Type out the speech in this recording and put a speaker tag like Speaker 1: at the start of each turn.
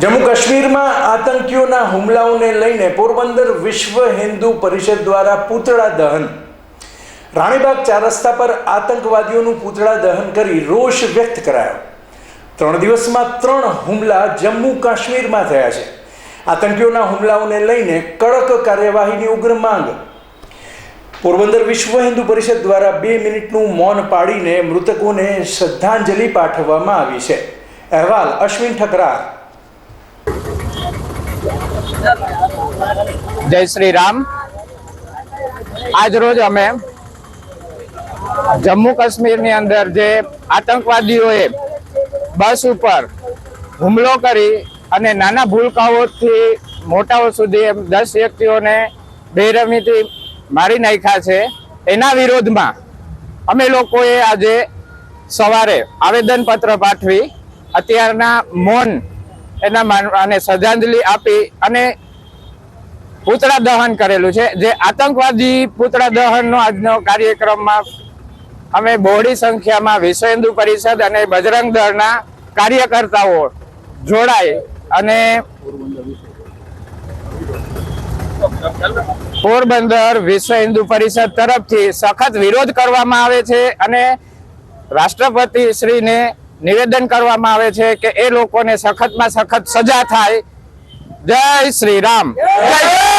Speaker 1: જમ્મુ કાશ્મીરમાં આતંકીઓના હુમલાઓને લઈને પોરબંદર વિશ્વ હિન્દુ પરિષદ દ્વારા પૂતળા દહન. રાણીબાગ ચાર રસ્તા પર આતંકવાદીઓનું પૂતળા દહન કરી રોષ વ્યક્ત કરાયો. ત્રણ દિવસમાં ત્રણ હુમલા જમ્મુ કાશ્મીરમાં થયા છે. આતંકીઓના હુમલાઓને લઈને કડક કાર્યવાહીની ઉગ્ર માંગ. પોરબંદર વિશ્વ હિન્દુ પરિષદ દ્વારા બે મિનિટનું મૌન પાડીને મૃતકોને શ્રદ્ધાંજલિ પાઠવવામાં આવી છે. અહેવાલ અશ્વિન ઠકરાર.
Speaker 2: જય શ્રી રામ. આજ રોજ અમે જમ્મુ કાશ્મીરની અંદર જે આતંકવાદીઓએ બસ ઉપર હુમલો કરી અને નાના ભૂલકાઓથી મોટાઓ સુધી એમ દસ વ્યક્તિઓને બેરમીથી મારી નાખ્યા છે. એના વિરોધમાં અમે લોકોએ આજે સવારે આવેદનપત્ર પાઠવી. અત્યારના મૌન એના માનવાને શ્રદ્ધાંજલિ આપી અને પૂતળા દહન કરેલું છે. જે આતંકવાદી પૂતળા દહનનો આજનો કાર્યક્રમમાં અમે બહોળી સંખ્યામાં વિશ્વ હિન્દુ પરિષદ અને બજરંગ દળના કાર્યકર્તાઓ જોડાય અને પોરબંદર વિશ્વ હિન્દુ પરિષદ તરફથી સખત વિરોધ કરવામાં આવે છે અને રાષ્ટ્રપતિ શ્રીને નિવેદન કરવામાં આવે છે કે એ લોકોને સખતમાં સખત સજા થાય. જય શ્રી રામ. જય